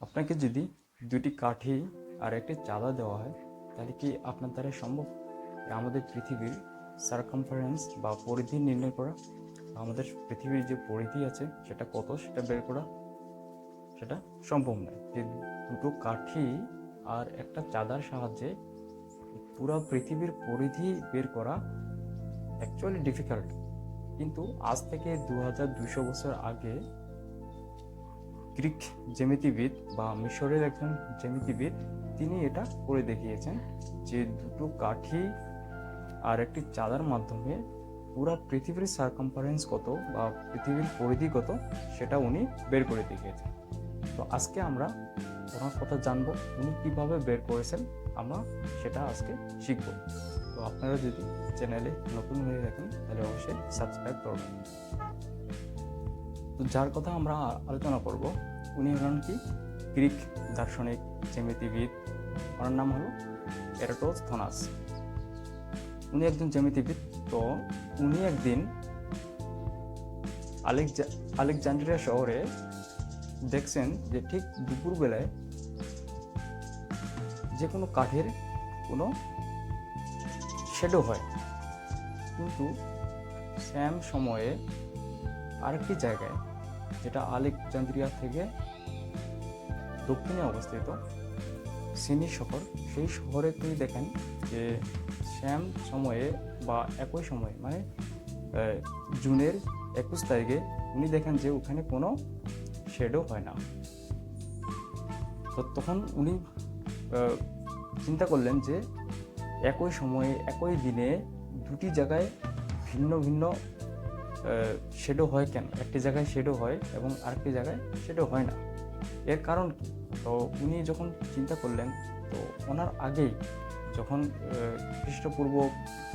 আপনাকে যদি দুটি কাঠি আর একটি চাঁদা দেওয়া হয়, তাহলে কি আপনার দ্বারা সম্ভব? আমাদের পৃথিবীর সার্কামফারেন্স বা পরিধি নির্ণয় করা, আমাদের পৃথিবীর যে পরিধি আছে, সেটা কত? সেটা বের করা, সেটা সম্ভব নয়। যে দুটো কাঠি আর একটা চাঁদার সাহায্যে পুরো পৃথিবীর পরিধি বের করা অ্যাকচুয়ালি ডিফিকাল্ট কিন্তু আজ থেকে দু হাজার বছর আগে গ্রিক জ্যামিতিবিদ বা মিশরের একজন জ্যামিতিবিদ, তিনি এটা করে দেখিয়েছেন যে দুটো কাঠি আর একটি চাঁদার মাধ্যমে পুরো পৃথিবীর সার্কামফারেন্স কত বা পৃথিবীর পরিধি কত, সেটা উনি বের করে দেখিয়েছেন। তো আজকে আমরা ওনার কথা জানব, উনি কীভাবে বের করেছেন, আমরা সেটা আজকে শিখব। তো আপনারা যদি চ্যানেলে নতুন হয়ে থাকেন, তাহলে অবশ্যই সাবস্ক্রাইব করবেন। তো যার কথা আমরা আলোচনা করব, উনি হলেন কি? গ্রিক দার্শনিক জ্যামিতিবিদ। ওনার নাম হলো এরাটোস্থনাস উনি একজন জ্যামিতিবিদ। তো উনি একদিন আলেকজা আলেকজান্ড্রিয়া শহরে দেখছেন যে ঠিক দুপুরবেলায় যে কোনো কাঠের কোনো শেডো হয়। কিন্তু স্যাম সময়ে আরেকটি জায়গায়, যেটা আলেকজান্দ্রিয়া থেকে দক্ষিণে অবস্থিত, সিনি শহর। সেই শহরে তিনি দেখেন যে শ্যাম সময়ে বা একই সময়ে মানে জুনের একুশ তারিখে উনি দেখেন যে ওখানে কোনো শেডও হয় না। তো তখন উনি চিন্তা করলেন যে একই সময়ে, একই দিনে দুটি জায়গায় ভিন্ন ভিন্ন শেডো হয় কেন? একটি জায়গায় শেডো হয় এবং আরেকটি জায়গায় শেডো হয় না। এর কারণ কি? তো উনি যখন চিন্তা করলেন, তো ওনার আগেই যখন খ্রিস্টপূর্ব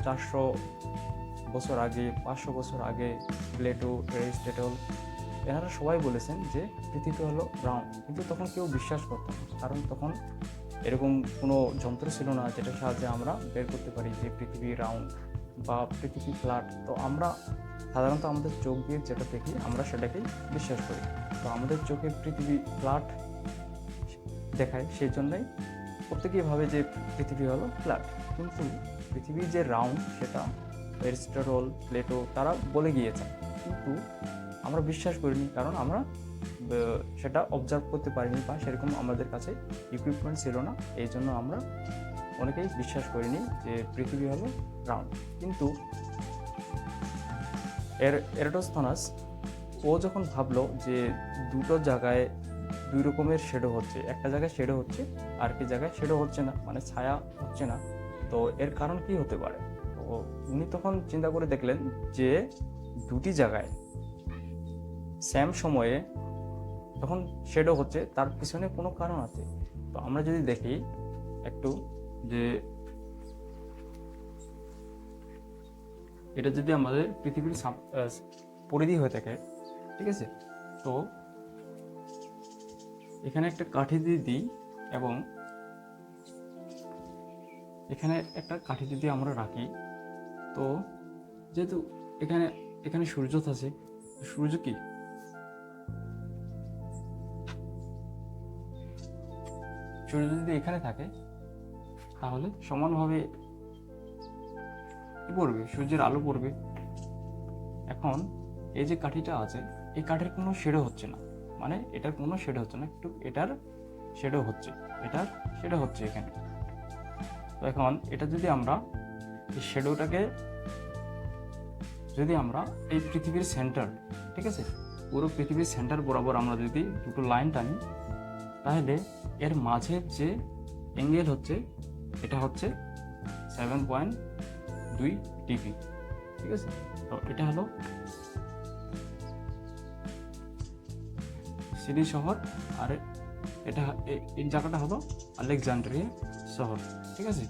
চারশো বছর আগে, পাঁচশো বছর আগে প্লেটো এরিস্টেটল এনারা সবাই বলেছেন যে পৃথিবী হলো রাউন্ড কিন্তু তখন কেউ বিশ্বাস করত না। কারণ তখন এরকম কোনো যন্ত্র ছিল না যেটার সাহায্যে আমরা বের করতে পারি যে পৃথিবী রাউন্ড বা পৃথিবী ফ্ল্যাট, তো আমরা সাধারণত আমাদের চোখ দিয়ে যেটা দেখি, আমরা সেটাকেই বিশ্বাস করি। তো আমাদের চোখে পৃথিবী ফ্ল্যাট দেখায় সেই জন্যই প্রত্যেকেই ভাবে যে পৃথিবী হলো ফ্ল্যাট। কিন্তু পৃথিবীর যে রাউন্ড, সেটা এরিস্টটল প্লেটো, তারা বলে গিয়েছে। কিন্তু আমরা বিশ্বাস করিনি, কারণ আমরা সেটা অবজার্ভ করতে পারিনি বা সেরকম আমাদের কাছে ইকুইপমেন্ট ছিল না। এই জন্য আমরা অনেকেই বিশ্বাস করিনি যে পৃথিবী হলো রাউন্ড। কিন্তু এর এরোটোস্থনাস ও যখন ভাবলো যে দুটো জায়গায় দুই রকমের শেডো হচ্ছে, একটা জায়গায় শেডো হচ্ছে আর কি জায়গায় শেডো হচ্ছে না মানে ছায়া হচ্ছে না, তো এর কারণ কি হতে পারে? তো উনি তখন চিন্তা করে দেখলেন যে দুটি জায়গায় স্যাম সময়ে যখন শেডো হচ্ছে, তার পিছনে কোনো কারণ আছে। তো আমরা যদি দেখি একটু যে এটা যদি আমাদের পৃথিবীর পরিধি হয়ে থাকে, ঠিক আছে? তো এখানে একটা কাঠি দিয়ে দিই এবং এখানে একটা কাঠি যদি আমরা রাখি, তো যেহেতু এখানে এখানে সূর্য আছে সূর্য কি? সূর্য যদি এখানে থাকে তাহলে? সমানভাবে কি পড়বে, সূর্যের আলো পড়বে। এখন এই যে কাঠিটা আছে, এই কাঠের কোনো শেডো হচ্ছে না। মানে এটার কোনো শেডো হচ্ছে না, একটু এটার শেডো হচ্ছে, এটার শেডো হচ্ছে এখানে। তো এখন এটা যদি আমরা এই শেডোটাকে, যদি আমরা এই পৃথিবীর সেন্টার, ঠিক আছে? পুরো পৃথিবীর সেন্টার বরাবর আমরা যদি দুটো লাইন টানি, তাহলে এর মাঝের যে অ্যাঙ্গেল হচ্ছে এটা হচ্ছে সেভেন পয়েন্ট দুই ডিগ্রি ঠিক আছে? তো এটা হলো সিডনি শহর, আর এটা এই জায়গাটা হলো আলেকজান্ড্রিয়া শহর। ঠিক আছে?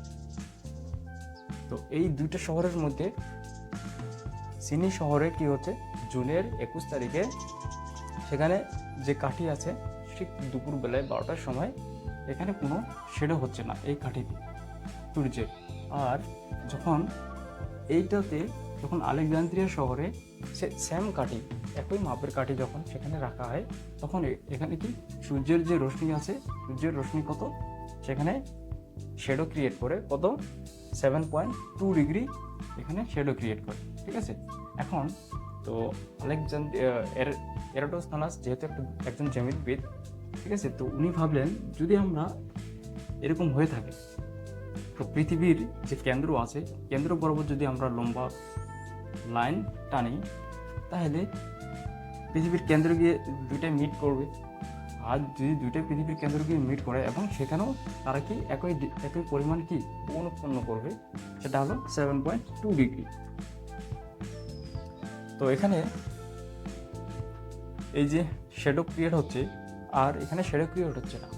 তো এই দুইটা শহরের মধ্যে সিডনি শহরে কি হচ্ছে? জুনের একুশ তারিখে সেখানে যে কাঠি আছে, ঠিক দুপুর বেলায় বারোটার সময় এখানে কোনো শেডও হচ্ছে না এই কাঠিতে। সূর্যের আর যখন এইটাতে যখন আলেকজান্দ্রিয়া শহরে সে সেম কাঠি, একই মাপের কাঠি যখন সেখানে রাখা হয়, তখন এখানে কি সূর্যের যে রশ্মি আছে, সূর্যের রশ্মি কত? সেখানে শেডো ক্রিয়েট করে কত? সেভেন পয়েন্ট টু ডিগ্রি এখানে শেডো ক্রিয়েট করে, ঠিক আছে? এখন তো আলেকজান এরাটোস্থানাস যেহেতু একটা, একজন জ্যামিতবিদ, ঠিক আছে? তো উনি ভাবলেন, যদি আমরা এরকম হয়ে থাকে তো পৃথিবীর যে কেন্দ্র আছে, কেন্দ্র বরাবর যদি আমরা লম্বা লাইন টানি, তাহলে পৃথিবীর কেন্দ্র গিয়ে দুইটাই মিট করবে। আর যদি দুইটাই পৃথিবীর কেন্দ্র গিয়ে মিট করে, এবং সেখানেও তারা কি একই একই পরিমাণ কি অনুৎপন্ন করবে, সেটা হলো সেভেন পয়েন্ট টু ডিগ্রি তো এখানে এই যে শ্যাডো ক্রিয়েট হচ্ছে, আর এখানে শ্যাডো ক্রিয়েট হচ্ছে না।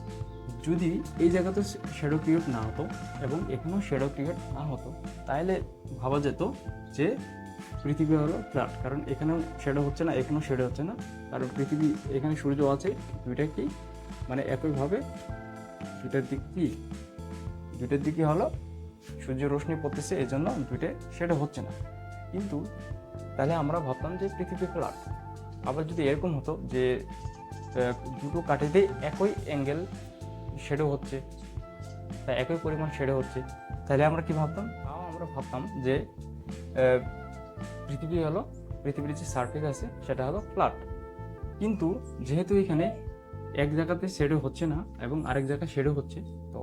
যদি এই জায়গাতে শ্যাডো ক্রিয়েট না হতো এবং এখানেও শ্যাডো ক্রিয়েট না হতো তাহলে ভাবা যেত যে পৃথিবী হলো ফ্ল্যাট কারণ এখানেও শ্যাডো হচ্ছে না, এখানেও শ্যাডো হচ্ছে না, কারণ পৃথিবী এখানে সূর্য আছে, দুইটা কি? মানে একইভাবে দুইটার দিক কি? দুইটার দিকে হলো সূর্য রশ্মি পড়তেছে এই জন্য দুইটা শ্যাডো হচ্ছে না। কিন্তু তাহলে আমরা ভাবতাম যে পৃথিবী ফ্ল্যাট আবার যদি এরকম হতো যে দুটো কাঠিতে একই অ্যাঙ্গেল শেডো হচ্ছে, তা একই পরিমাণ শেডো হচ্ছে। তাহলে আমরা কি ভাবতাম? আমরা ভাবতাম যে পৃথিবী হলো, পৃথিবীর যে সার্ফেস আছে, সেটা হলো ফ্ল্যাট কিন্তু যেহেতু এখানে এক জায়গাতে শেডো হচ্ছে না এবং আরেক জায়গায় শেডো হচ্ছে, তো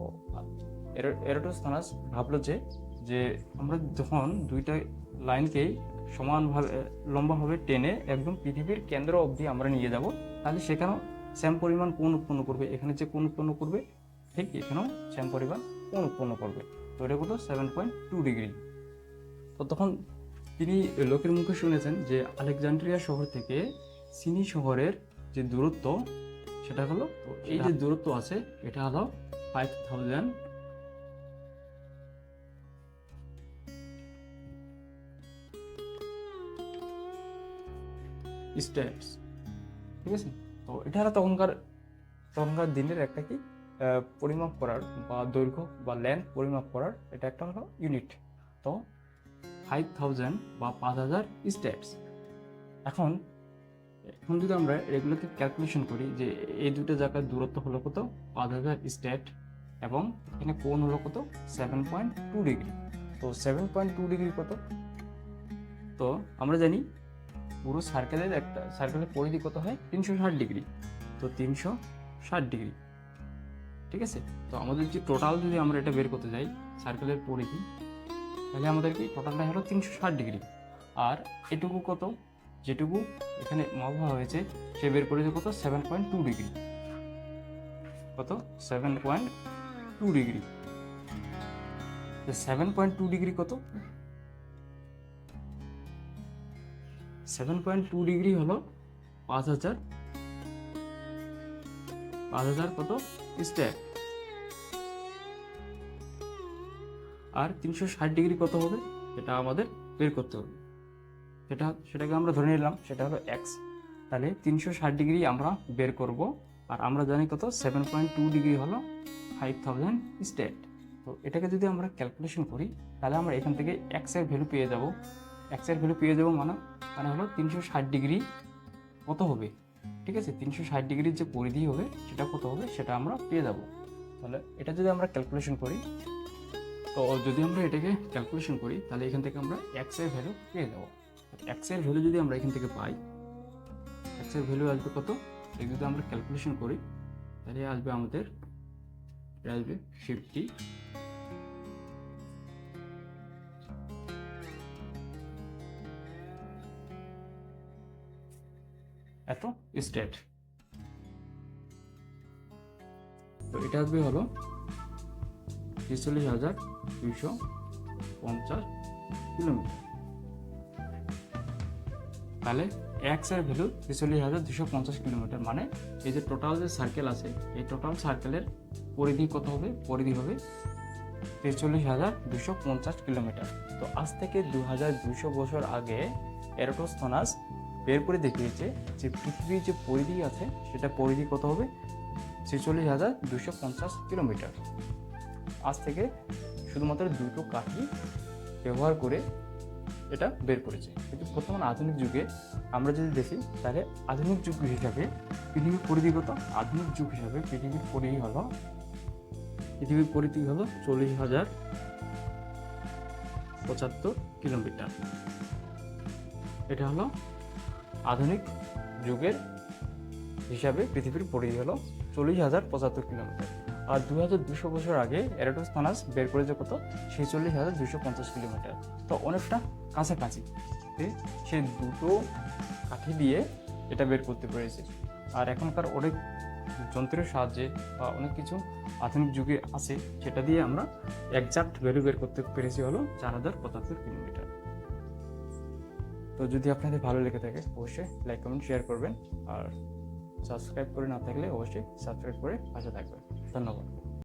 এরোটোস্থানাস ভাবলো যে যে আমরা যখন দুইটা লাইনকেই সমানভাবে, লম্বাভাবে টেনে একদম পৃথিবীর কেন্দ্র অবধি আমরা নিয়ে যাব, তাহলে সেখানেও সেম পরিমাণ কোণ উৎপন্ন করবে। এখানে যে কোণ উৎপন্ন করবে, ঠিক এখানেও সেম পরিমাণ কোণ উৎপন্ন করবে। তো এটা কত সেভেন পয়েন্ট টু ডিগ্রি তো তখন তিনি লোকের মুখে শুনেছেন যে আলেকজান্ড্রিয়া শহর থেকে সিনি শহরের যে দূরত্ব, সেটা হলো এই যে দূরত্ব আছে, এটা হলো ফাইভ থাউজেন্ড স্টেপস ঠিক আছে? তো এটা হলো তখনকার তখনকার দিনের একটা কি পরিমাপ করার বা দৈর্ঘ্য বা লেন্থ পরিমাপ করার এটা একটা হলো ইউনিট তো ফাইভ থাউজেন্ড বা পাঁচ হাজার স্টেপস এখন এখন যদি আমরা এগুলোকে ক্যালকুলেশন করি যে এই দুটো জায়গার দূরত্ব হলো কত? পাঁচ হাজার স্টেট এবং এখানে কোণ হলো কত? সেভেন পয়েন্ট টু ডিগ্রি তো সেভেন পয়েন্ট টু ডিগ্রি কত? তো আমরা জানি পুরো সার্কেলের একটা সার্কেলের পরিধি কত হয়? তিনশো ষাট ডিগ্রি। তো তিনশো ষাট ডিগ্রি। ঠিক আছে? তো আমাদের যে টোটাল যদি আমরা এটা বের করতে যাই সার্কেলের পরিধি, তাহলে আমাদের কি? টোটালটা হলো তিনশো ষাট ডিগ্রি। আর এটুকু কত? যেটুকু এখানে মাপা হয়েছে, সে বের করেছে কত? Seven point two degree. কত? Seven point two degree. Seven point two degree কত? সেভেন পয়েন্ট টু ডিগ্রি হলো পাঁচ হাজার। পাঁচ হাজার কত? স্টেপ আর তিনশো ষাট ডিগ্রি কত হবে? সেটা আমাদের বের করতে হবে। সেটা, সেটাকে আমরা ধরে নিলাম, সেটা হলো এক্স তাহলে তিনশো ষাট ডিগ্রি আমরা বের করব, আর আমরা জানি কত? সেভেন পয়েন্ট টু ডিগ্রি হলো ফাইভ থাউজেন্ড স্টেট তো এটাকে যদি আমরা ক্যালকুলেশন করি, তাহলে আমরা এখান থেকে এক্সের ভ্যালু পেয়ে যাব। এক্সের ভ্যালু পেয়ে যাব মানে মানে হলো তিনশো ষাট ডিগ্রি কত হবে? ঠিক আছে? তিনশো ষাট ডিগ্রির যে পরিধি হবে, সেটা কত হবে? সেটা আমরা পেয়ে যাব। তাহলে এটা যদি আমরা ক্যালকুলেশন করি, তো যদি আমরা এটাকে ক্যালকুলেশন করি, তাহলে এখান থেকে আমরা এক্সের ভ্যালু পেয়ে যাব। এক্সের ভ্যালু যদি আমরা এখান থেকে পাই এক্সের ভ্যালু আসবে কত? যদি আমরা ক্যালকুলেশন করি, তাহলে আসবে আমাদের, এটা আসবে ফিফটি এত স্টেট। তো এটা আসবে হলো ছেচল্লিশ হাজার দুইশো পঞ্চাশ কিলোমিটার। তাহলে এক্সের ভ্যালু ছেচল্লিশ হাজার দুশো পঞ্চাশ কিলোমিটার মানে এই যে টোটাল যে সার্কেল আছে, এই টোটাল সার্কেলের পরিধি কত হবে? পরিধি হবে ছেচল্লিশ হাজার দুশো পঞ্চাশ কিলোমিটার। তো আজ থেকে দু হাজার দুশো বছর আগে এরোটোস্থনাস বের করে দেখিয়েছে যে পৃথিবীর যে পরিধি আছে, সেটা পরিধি কত হবে? ছেচল্লিশ হাজার দুশো পঞ্চাশ কিলোমিটার। আজ থেকে শুধুমাত্র দুটো কাঠি ব্যবহার করে এটা বের করেছে। কিন্তু বর্তমান আধুনিক যুগে আমরা যদি দেখি, তাহলে আধুনিক যুগ হিসাবে পৃথিবীর পরিধি কত? আধুনিক যুগ হিসাবে পৃথিবীর পরিধি হলো, পৃথিবীর পরিধি হলো চল্লিশ হাজার পঁচাত্তর কিলোমিটার। এটা হলো আধুনিক যুগের হিসাবে পৃথিবীর পরিধি হলো চল্লিশ হাজার পঁচাত্তর কিলোমিটার। আর দু হাজার দুশো বছর আগে এরাটোস্থানাস বের করেছে কত? ছেচল্লিশ হাজার দুশো পঞ্চাশ কিলোমিটার। তো অনেকটা কাছাকাছি সে দুটো কাঠি দিয়ে এটা বের করতে পেরেছে। আর এখনকার অনেক যন্ত্রের সাহায্যে বা অনেক কিছু আধুনিক যুগে আছে, সেটা দিয়ে আমরা একজাক্ট ভ্যালু বের করতে পেরেছি হলো চার হাজার পঁচাত্তর কিলোমিটার। তো যদি আপনাদের ভালো লেগে থাকে, অবশ্যই লাইক কমেন্ট শেয়ার করবেন। আর সাবস্ক্রাইব করে না থাকলে অবশ্যই সাবস্ক্রাইব করে পাশে থাকবেন। ধন্যবাদ।